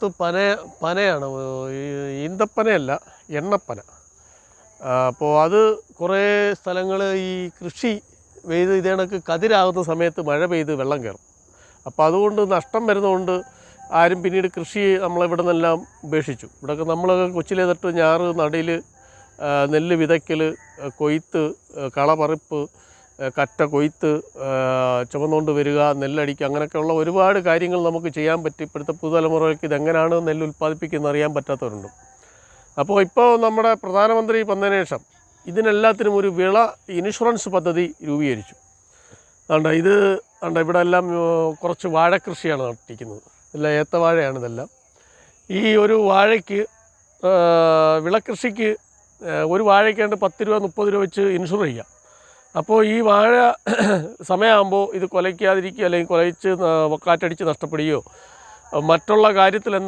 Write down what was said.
അടുത്ത് പന പനയാണ്. ഈന്തപ്പനയല്ല എണ്ണപ്പന. അപ്പോൾ അത് കുറേ സ്ഥലങ്ങൾ ഈ കൃഷി പെയ്ത് ഇതേ കണക്ക് കതിരാകുന്ന സമയത്ത് മഴ പെയ്ത് വെള്ളം കയറും. അപ്പോൾ അതുകൊണ്ട് നഷ്ടം വരുന്നതുകൊണ്ട് ആരും പിന്നീട് കൃഷി നമ്മളിവിടെ നിന്നെല്ലാം ഉപേക്ഷിച്ചു. ഇവിടെയൊക്കെ നമ്മൾ കൊച്ചിലെ തൊട്ട് ഞാറ് നടയിൽ നെല്ല് വിതയ്ക്കൽ കൊയ്ത്ത് കളപറിപ്പ് കറ്റ കൊയ്ത്ത് ചുമന്നുകൊണ്ട് വരിക നെല്ലടിക്കുക അങ്ങനെയൊക്കെയുള്ള ഒരുപാട് കാര്യങ്ങൾ നമുക്ക് ചെയ്യാൻ പറ്റി. ഇപ്പോഴത്തെ പുതുതലമുറയ്ക്ക് ഇതെങ്ങനെയാണ് നെല്ല് ഉൽപ്പാദിപ്പിക്കുന്നത് അറിയാൻ പറ്റാത്തവരുണ്ട്. അപ്പോൾ ഇപ്പോൾ നമ്മുടെ പ്രധാനമന്ത്രി വന്നതിന് ശേഷം ഇതിനെല്ലാത്തിനും ഒരു വിള ഇൻഷുറൻസ് പദ്ധതി രൂപീകരിച്ചു. അതുകൊണ്ട് ഇത് അതുകൊണ്ട് ഇവിടെ എല്ലാം കുറച്ച് വാഴക്കൃഷിയാണ് നട്ടിരിക്കുന്നത് എല്ലാം ഏത്തവാഴയാണ് ഇതെല്ലാം. ഈ ഒരു വാഴയ്ക്ക് വിളകൃഷിക്ക് ഒരു വാഴയ്ക്കാണ്ട് പത്ത് രൂപ മുപ്പത് രൂപ വെച്ച് ഇൻഷുർ ചെയ്യാം. അപ്പോൾ ഈ വാഴ സമയമാകുമ്പോൾ ഇത് കുലയ്ക്കാതിരിക്കുക അല്ലെങ്കിൽ കുലയിച്ച് കാറ്റടിച്ച് നഷ്ടപ്പെടുകയോ മറ്റുള്ള കാര്യത്തിൽ